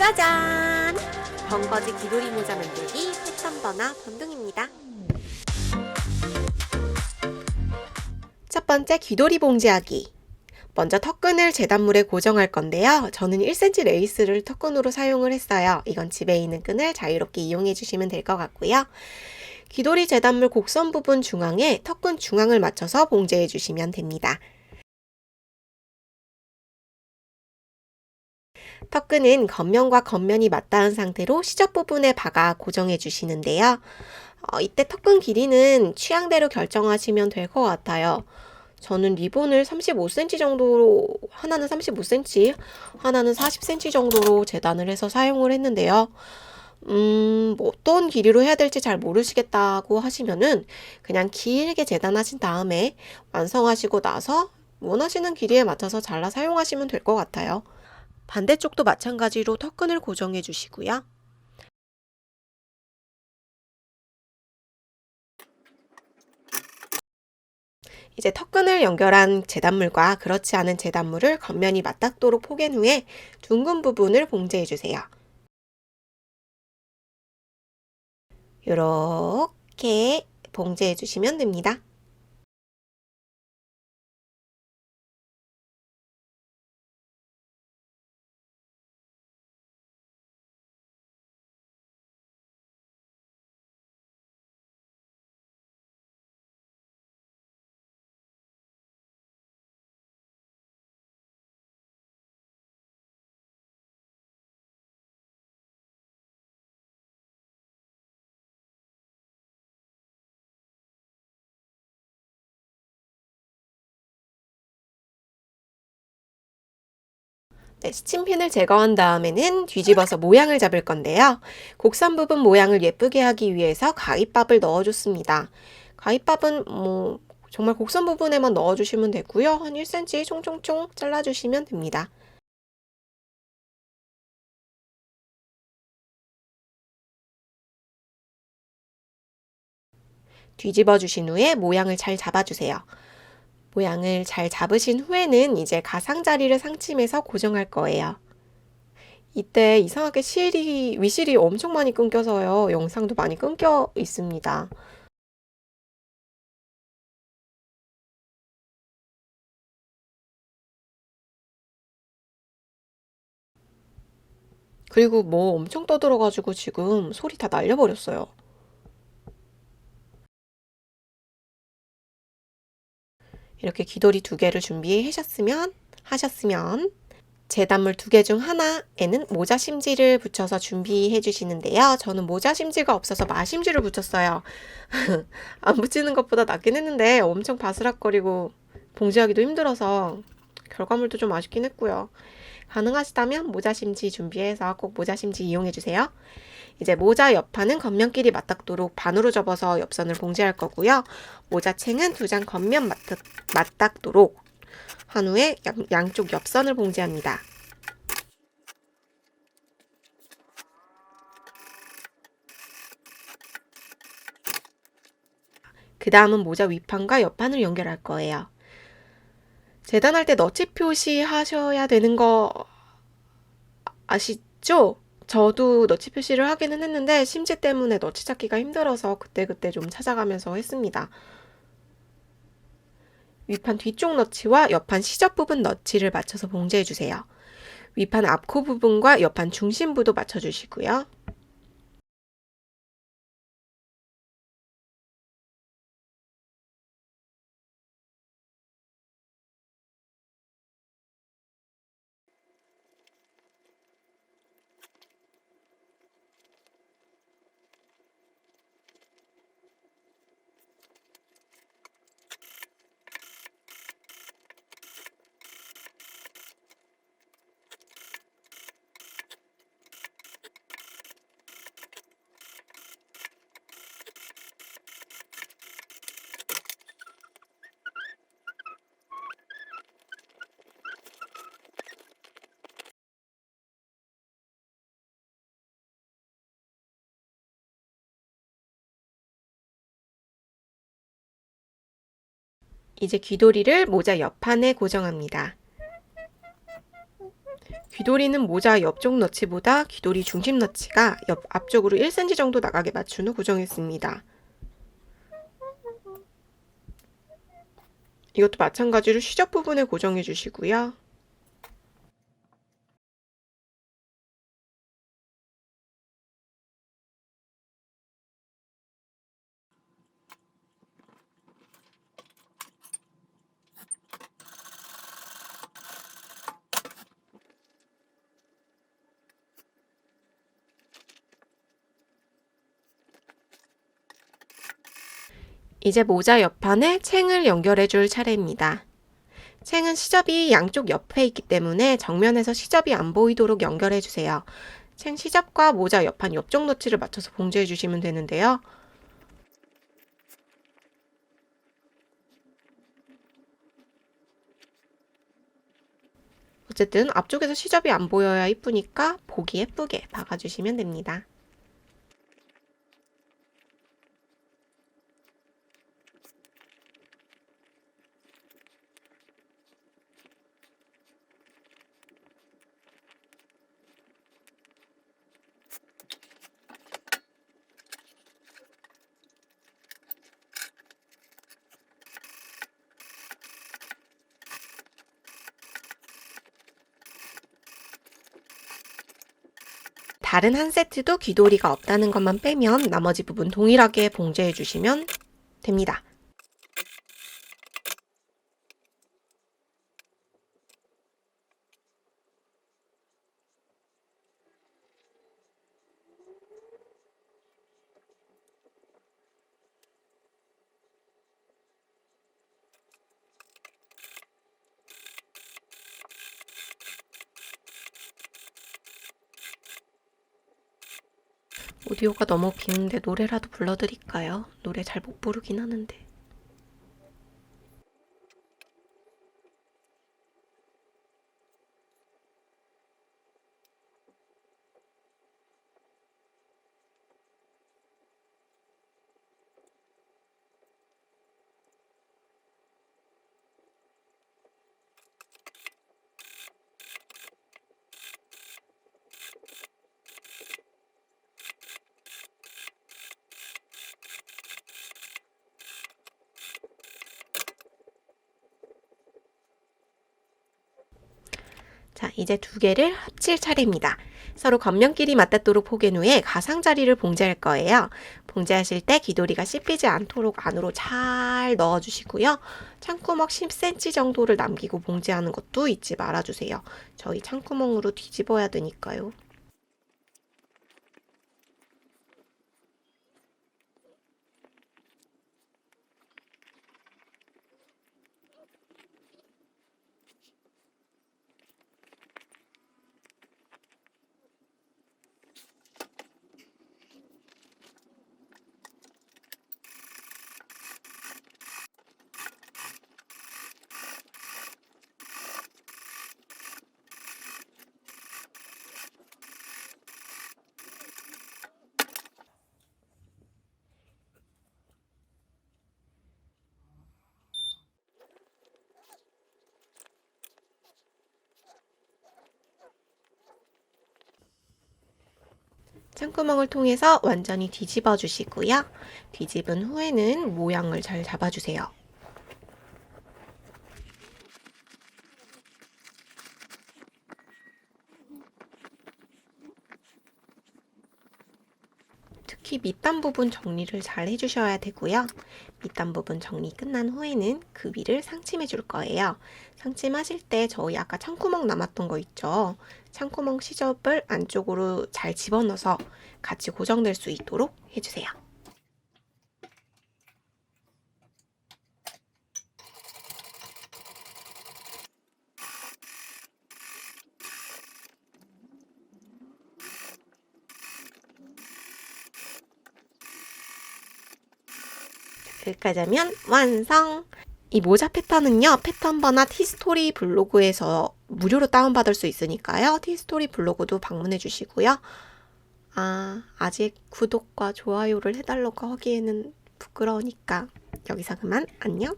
짜잔! 벙거지 귀돌이 모자 만들기 패턴 번화 번둥입니다. 첫 번째 귀돌이 봉지하기. 먼저 턱끈을 재단물에 고정할 건데요. 저는 1cm 레이스를 턱끈으로 사용을 했어요. 이건 집에 있는 끈을 자유롭게 이용해 주시면 될 것 같고요. 귀돌이 재단물 곡선 부분 중앙에 턱끈 중앙을 맞춰서 봉제해 주시면 됩니다. 턱끈은 겉면과 겉면이 맞닿은 상태로 시접 부분에 박아 고정해 주시는데요. 어, 이때 턱끈 길이는 취향대로 결정하시면 될 것 같아요. 저는 리본을 35cm 정도로, 하나는 35cm, 하나는 40cm 정도로 재단을 해서 사용을 했는데요. 음, 뭐 어떤 길이로 해야 될지 잘 모르시겠다고 하시면은 그냥 길게 재단하신 다음에 완성하시고 나서 원하시는 길이에 맞춰서 잘라 사용하시면 될 것 같아요. 반대쪽도 마찬가지로 턱끈을 고정해 주시고요. 이제 턱끈을 연결한 재단물과 그렇지 않은 재단물을 겉면이 맞닿도록 포갠 후에 둥근 부분을 봉제해 주세요. 이렇게 봉제해 주시면 됩니다. 네, 스침핀을 제거한 다음에는 뒤집어서 모양을 잡을 건데요. 곡선 부분 모양을 예쁘게 하기 위해서 가위밥을 넣어줬습니다. 가위밥은 뭐 정말 곡선 부분에만 넣어주시면 되고요. 한 1cm 총총총 잘라주시면 됩니다. 뒤집어 주신 후에 모양을 잘 잡아주세요. 모양을 잘 잡으신 후에는 이제 가상자리를 상침해서 고정할 거예요. 이때 이상하게 실이, 위실이 엄청 많이 끊겨서요. 영상도 많이 끊겨 있습니다. 그리고 뭐 엄청 떠들어가지고 지금 소리 다 날려버렸어요. 이렇게 귀돌이 두 개를 준비하셨으면 하셨으면 재단물 두 개 중 하나에는 모자 심지를 붙여서 준비해 주시는데요. 저는 모자 심지가 없어서 마심지를 붙였어요. 안 붙이는 것보다 낫긴 했는데 엄청 바스락거리고 봉지하기도 힘들어서 결과물도 좀 아쉽긴 했고요. 가능하시다면 모자 심지 준비해서 꼭 모자 심지 이용해 주세요. 이제 모자 옆판은 겉면끼리 맞닿도록 반으로 접어서 옆선을 봉제할 거고요. 모자챙은 두 장 겉면 맞닿, 맞닿도록 한 후에 양, 양쪽 옆선을 봉제합니다. 그 다음은 모자 윗판과 옆판을 연결할 거예요. 재단할 때 너치 표시 하셔야 되는 거 아시죠? 저도 너치 표시를 하기는 했는데 심지 때문에 너치 찾기가 힘들어서 그때그때 좀 찾아가면서 했습니다. 윗판 뒤쪽 너치와 옆판 시접 부분 너치를 맞춰서 봉제해 주세요. 윗판 앞코 부분과 옆판 중심부도 맞춰주시고요. 이제 귀돌이를 모자 옆판에 고정합니다. 귀돌이는 모자 옆쪽 너치보다 귀돌이 중심 너치가 옆 앞쪽으로 1cm 정도 나가게 맞춘 후 고정했습니다. 이것도 마찬가지로 시접 부분에 고정해 주시고요. 이제 모자 옆판에 챙을 연결해 줄 차례입니다. 챙은 시접이 양쪽 옆에 있기 때문에 정면에서 시접이 안 보이도록 연결해 주세요. 챙 시접과 모자 옆판 옆쪽 너치를 맞춰서 봉제해 주시면 되는데요. 어쨌든 앞쪽에서 시접이 안 보여야 이쁘니까 보기 예쁘게 박아주시면 됩니다. 다른 한 세트도 귀돌이가 없다는 것만 빼면 나머지 부분 동일하게 봉제해 주시면 됩니다. 오디오가 너무 기는데 노래라도 불러드릴까요? 노래 잘 못 부르긴 하는데. 자, 이제 두 개를 합칠 차례입니다. 서로 겉면끼리 맞닿도록 포개 후에 가상자리를 봉제할 거예요. 봉제하실 때 귀돌이가 씹히지 않도록 안으로 잘 넣어주시고요. 창구멍 10cm 정도를 남기고 봉제하는 것도 잊지 말아주세요. 저희 창구멍으로 뒤집어야 되니까요. 창구멍을 통해서 완전히 뒤집어 주시고요. 뒤집은 후에는 모양을 잘 잡아주세요. 특히 밑단 부분 정리를 잘 해주셔야 되고요. 밑단 부분 정리 끝난 후에는 그 위를 상침해 줄 거예요. 상침하실 때 저희 아까 창구멍 남았던 거 있죠? 창구멍 시접을 안쪽으로 잘 집어넣어서 같이 고정될 수 있도록 해주세요. 여기까지 하면 완성! 이 모자 패턴은요, 패턴버나 티스토리 블로그에서 무료로 다운받을 수 있으니까요. 티스토리 블로그도 방문해 주시고요. 아, 아직 구독과 좋아요를 해달라고 하기에는 부끄러우니까 여기서 그만 안녕!